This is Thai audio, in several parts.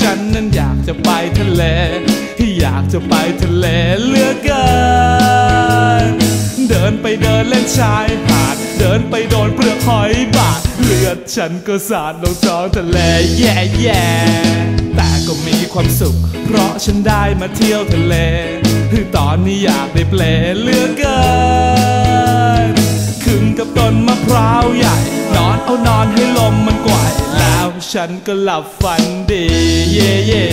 ฉันนั้นอยากจะไปทะเล อยากจะไปทะเลเลือเกิน เดินไปเดินเล่นชายหาด เดินไปโดนเปลือกหอยบาด เลือดฉันก็สาดลงท้องทะเลแย่แย่แต่ก็มีความสุข เพราะฉันได้มาเที่ยวทะเลคือตอนนี้อยากได้เปลเลือเกินขึ้นกับต้นมะพร้าวใหญ่ นอนเอานอนให้ลมมันกว ฉันก็หลับฝันดีเย่เย่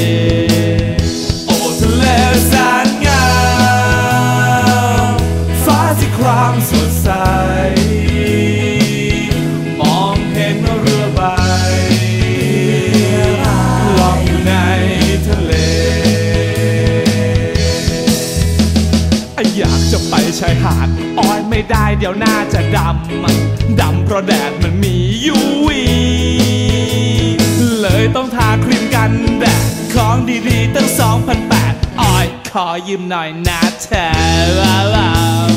โอ้ทะเลแสนงามฟ้าที่ครามสดใส มองเห็นเรือใบลอยอยู่ในทะเล อยากจะไปชายหาดอ้อยไม่ได้เดี๋ยวหน้าจะดำดำเพราะแดดมันมียูวี ต้องทาครีมกันแดดของดีๆ ตั้ง2,008อ้อยขอยืมหน่อยนะเธอว้าวว้าว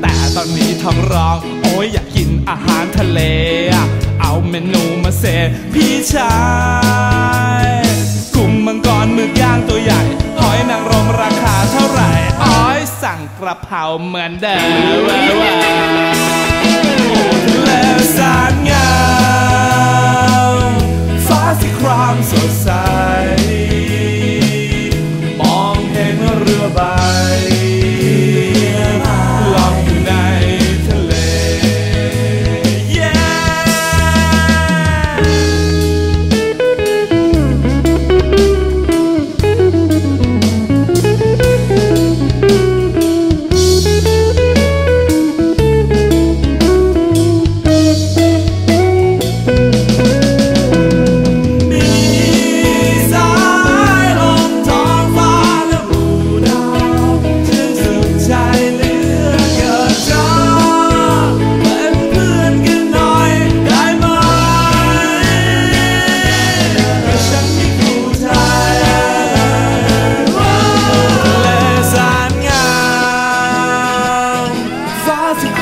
แต่ตอนนี้ท้องร้อง โอ้ยอยากกินอาหารทะเล เอาเมนูมาเสพี่ชายกุ้งมังกรหมึกย่างตัวใหญ่หอยนางรมราคาเท่าไหร่อ้อยสั่งกระเพราเหมือนเดิมว้าวว้าวโอ้ทะเล so sad.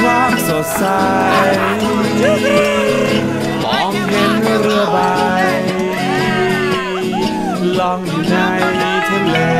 ความสดใส มองเห็นเรือใบลองอยู่ในทะเล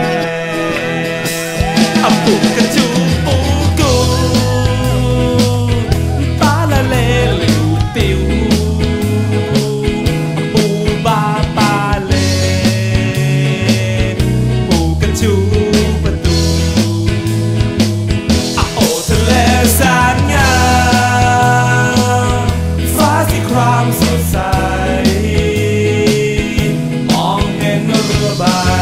goodbye.